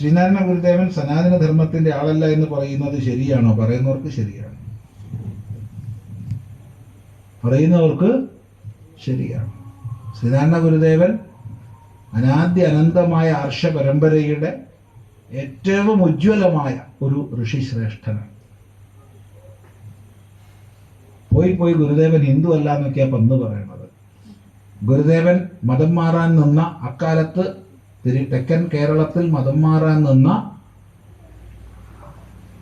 ശ്രീനാരായണ ഗുരുദേവൻ സനാതന ധർമ്മത്തിന്റെ ആളല്ല എന്ന് പറയുന്നത് ശരിയാണോ? പറയുന്നവർക്ക് ശരിയാണ്. പറയുന്നവർക്ക് ശരിയാണ്. ശ്രീനാരായണ ഗുരുദേവൻ അനാദ്യ അനന്തമായ ആർഷ പരമ്പരയുടെ ഏറ്റവും ഉജ്ജ്വലമായ ഒരു ഋഷി ഋഷിശ്രേഷ്ഠനാണ്. പോയി പോയി ഗുരുദേവൻ ഹിന്ദു അല്ല എന്നൊക്കെയാണ് പന്ന് പറയുന്നത് ഗുരുദേവൻ മതം മാറാൻ നിന്ന അക്കാലത്ത് തിരി തെക്കൻ കേരളത്തിൽ മതം മാറാൻ നിന്ന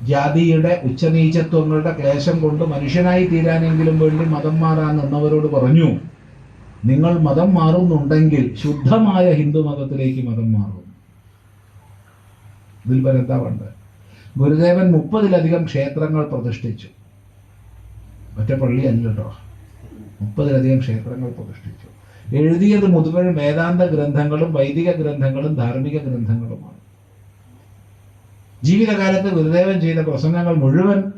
ജാതിയുടെ ഉച്ചനീചത്വങ്ങളുടെ ക്ലേശം കൊണ്ട് മനുഷ്യനായി തീരാനെങ്കിലും വേണ്ടി മതം മാറാൻ നിന്നവരോട് പറഞ്ഞു നിങ്ങൾ മതം മാറുന്നുണ്ടെങ്കിൽ ശുദ്ധമായ ഹിന്ദു മതത്തിലേക്ക് മതം മാറും. ഇതിൽ പരന്താവുണ്ട് ഗുരുദേവൻ മുപ്പതിലധികം ക്ഷേത്രങ്ങൾ പ്രതിഷ്ഠിച്ചു. ഒറ്റ അല്ലോ മുപ്പതിലധികം ക്ഷേത്രങ്ങൾ പ്രതിഷ്ഠിച്ചു. എഴുതിയത് മുതുവൻ വേദാന്ത ഗ്രന്ഥങ്ങളും വൈദിക ഗ്രന്ഥങ്ങളും ധാർമ്മിക ഗ്രന്ഥങ്ങളുമാണ്. ജീവിതകാലത്ത് ഗുരുദേവൻ ചെയ്ത പ്രസംഗങ്ങൾ മുഴുവൻ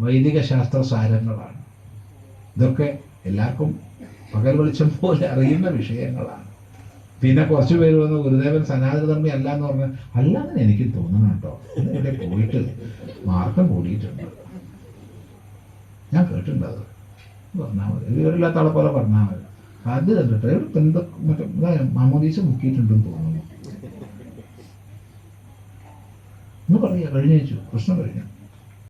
വൈദിക ശാസ്ത്ര സാരങ്ങളാണ്. ഇതൊക്കെ എല്ലാവർക്കും പകൽ വെളിച്ചം പോലെ അറിയുന്ന വിഷയങ്ങളാണ്. പിന്നെ കുറച്ച് പേര് വന്ന് ഗുരുദേവൻ സനാതനധർമ്മി അല്ല എന്ന് പറഞ്ഞാൽ അല്ലാന്ന് എനിക്ക് തോന്നണം കേട്ടോ. ഇവിടെ പോയിട്ട് മാർക്കം കൂടിയിട്ടുണ്ട്. ഞാൻ കേട്ടിട്ടുണ്ട് അത്. പറഞ്ഞാൽ മതി. വിവരമില്ലാത്ത ആളെ പോലെ പറഞ്ഞാൽ മതി. അത് കണ്ടിട്ട് ഇവിടെ എന്തൊക്കെ മറ്റേ മാമോദീസ മുക്കിയിട്ടുണ്ടെന്ന് തോന്നുന്നു ഒന്ന് പറയാ കഴിഞ്ഞു പ്രശ്നം കഴിഞ്ഞു